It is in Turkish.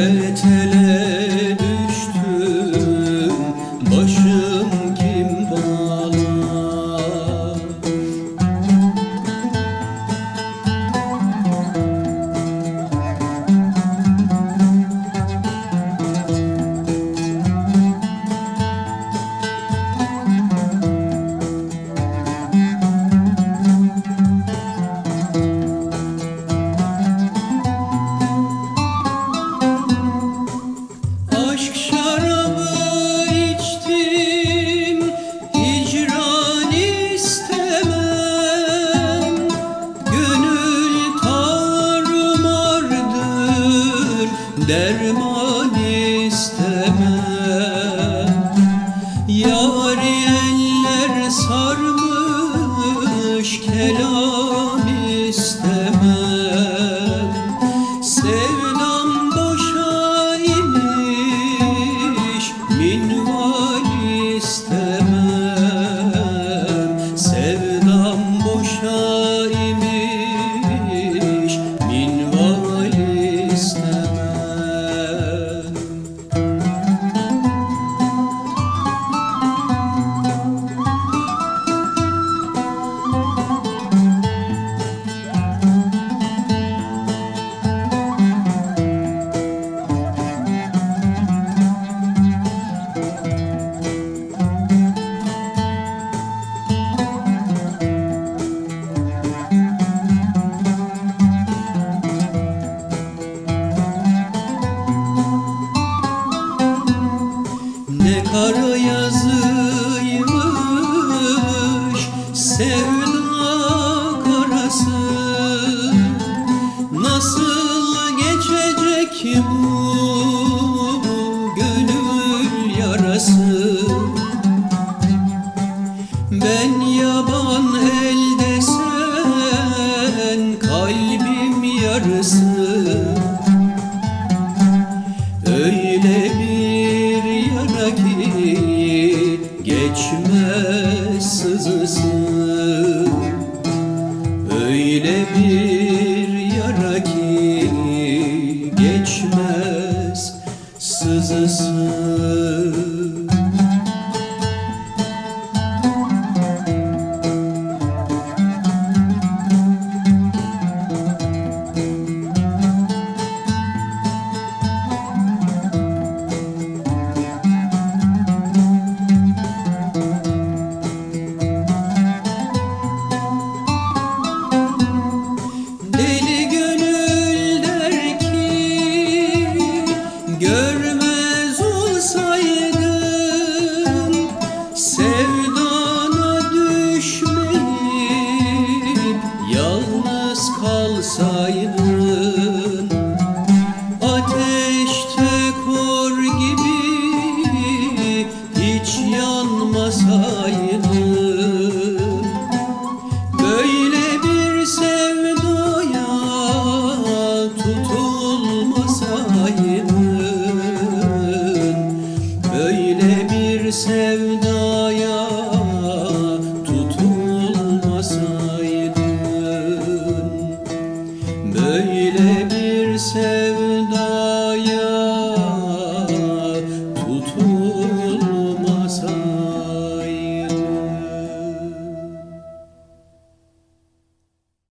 eternity. iman istemez kara yazıymış Nasıl geçecek bu gönül yarası? Ben yaban elde kalbim yarısı sızısı Öyle bir yara ki geçmez sızısı